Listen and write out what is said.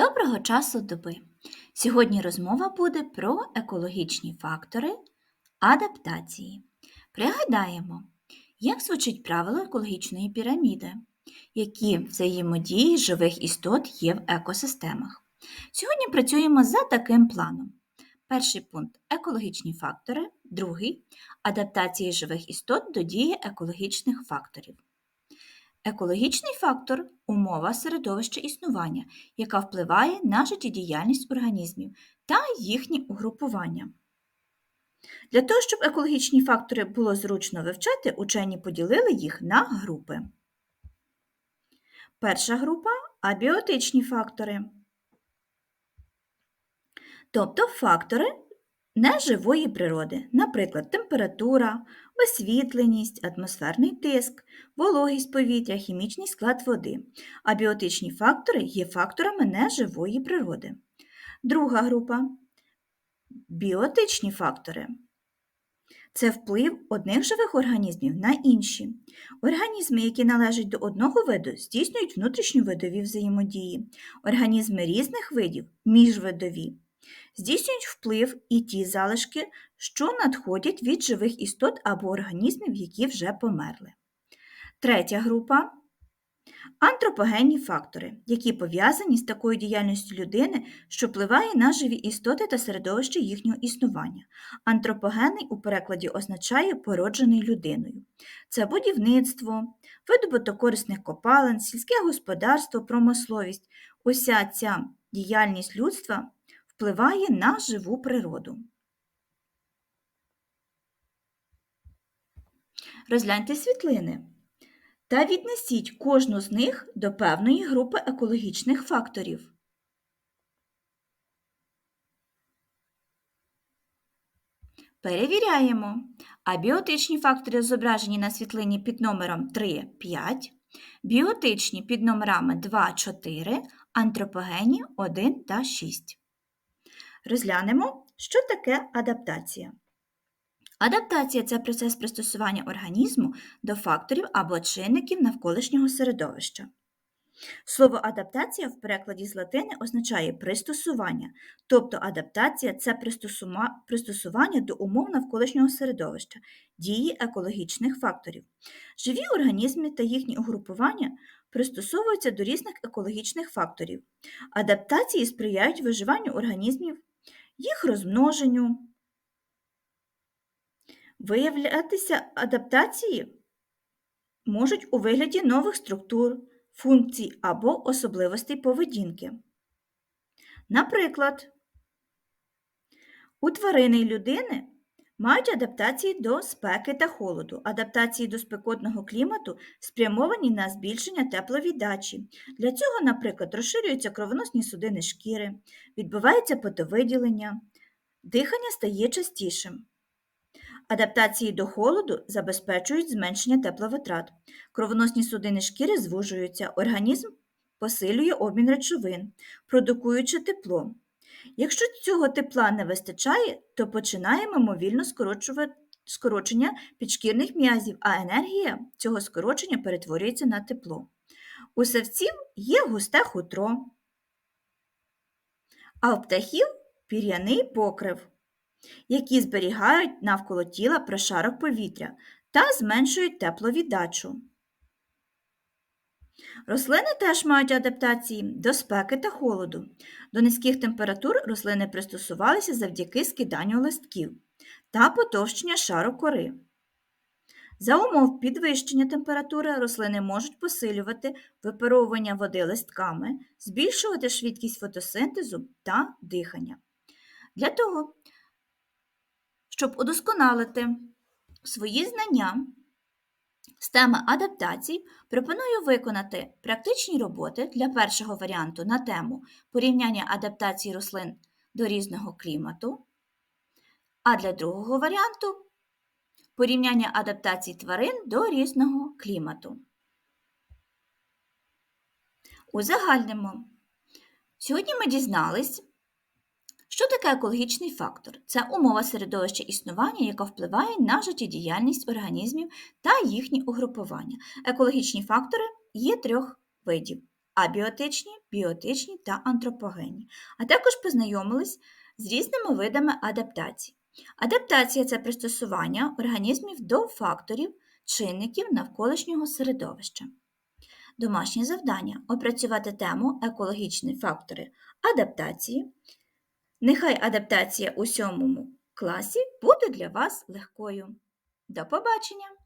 Доброго часу доби! Сьогодні розмова буде про екологічні фактори адаптації. Пригадаємо, як звучить правило екологічної піраміди, які взаємодії живих істот є в екосистемах. Сьогодні працюємо за таким планом. Перший пункт екологічні фактори, другий адаптації живих істот до дії екологічних факторів. Екологічний фактор умова середовища існування, яка впливає на життєдіяльність організмів та їхнє угрупування. Для того, щоб екологічні фактори було зручно вивчати, учені поділили їх на групи. Перша група абіотичні фактори. Тобто фактори неживої природи, наприклад, температура, освітленість, атмосферний тиск, вологість повітря, хімічний склад води. Абіотичні фактори є факторами неживої природи. Друга група біотичні фактори. Це вплив одних живих організмів на інші. Організми, які належать до одного виду, здійснюють внутрішньовидові взаємодії. Організми різних видів міжвидові здійснюють вплив і ті залишки, що надходять від живих істот або організмів, які вже померли. Третя група антропогенні фактори, які пов'язані з такою діяльністю людини, що впливає на живі істоти та середовище їхнього існування. Антропогенний у перекладі означає породжений людиною. Це будівництво, видобуток корисних копалин, сільське господарство, промисловість. Уся ця діяльність людства впливає на живу природу. Розгляньте світлини та віднесіть кожну з них до певної групи екологічних факторів. Перевіряємо. Абіотичні фактори зображені на світлині під номером 3, 5, біотичні під номерами 2, 4, антропогенні 1 та 6. Розглянемо, що таке адаптація. Адаптація це процес пристосування організму до факторів або чинників навколишнього середовища. Слово адаптація в перекладі з латини означає пристосування, тобто адаптація це пристосування до умов навколишнього середовища, дії екологічних факторів. Живі організми та їхні угрупування пристосовуються до різних екологічних факторів. Адаптації сприяють виживанню організмів їх розмноженню. Виявлятися адаптації можуть у вигляді нових структур, функцій або особливостей поведінки. Наприклад, у тварини й людини мають адаптації до спеки та холоду. Адаптації до спекотного клімату спрямовані на збільшення тепловіддачі. Для цього, наприклад, розширюються кровоносні судини шкіри, відбувається потовиділення, дихання стає частішим. Адаптації до холоду забезпечують зменшення тепловитрат. Кровоносні судини шкіри звужуються, організм посилює обмін речовин, продукуючи тепло. Якщо цього тепла не вистачає, то починає мимовільно скорочення підшкірних м'язів, а енергія цього скорочення перетворюється на тепло. У савців є густе хутро, а у птахів пір'яний покрив, які зберігають навколо тіла прошарок повітря та зменшують тепловіддачу. Рослини теж мають адаптації до спеки та холоду. До низьких температур рослини пристосувалися завдяки скиданню листків та потовщення шару кори. За умов підвищення температури рослини можуть посилювати випаровування води листками, збільшувати швидкість фотосинтезу та дихання. Для того, щоб удосконалити свої знання з теми адаптацій пропоную виконати практичні роботи для першого варіанту на тему порівняння адаптації рослин до різного клімату, а для другого варіанту порівняння адаптацій тварин до різного клімату. Узагальнимо. Сьогодні ми дізнались, що таке екологічний фактор? Це умова середовища існування, яка впливає на життєдіяльність організмів та їхні угрупування. Екологічні фактори є трьох видів: абіотичні, біотичні та антропогенні, а також познайомились з різними видами адаптацій. Адаптація це пристосування організмів до факторів, чинників навколишнього середовища. Домашнє завдання опрацювати тему екологічні фактори адаптації. Нехай адаптація у сьомому класі буде для вас легкою. До побачення!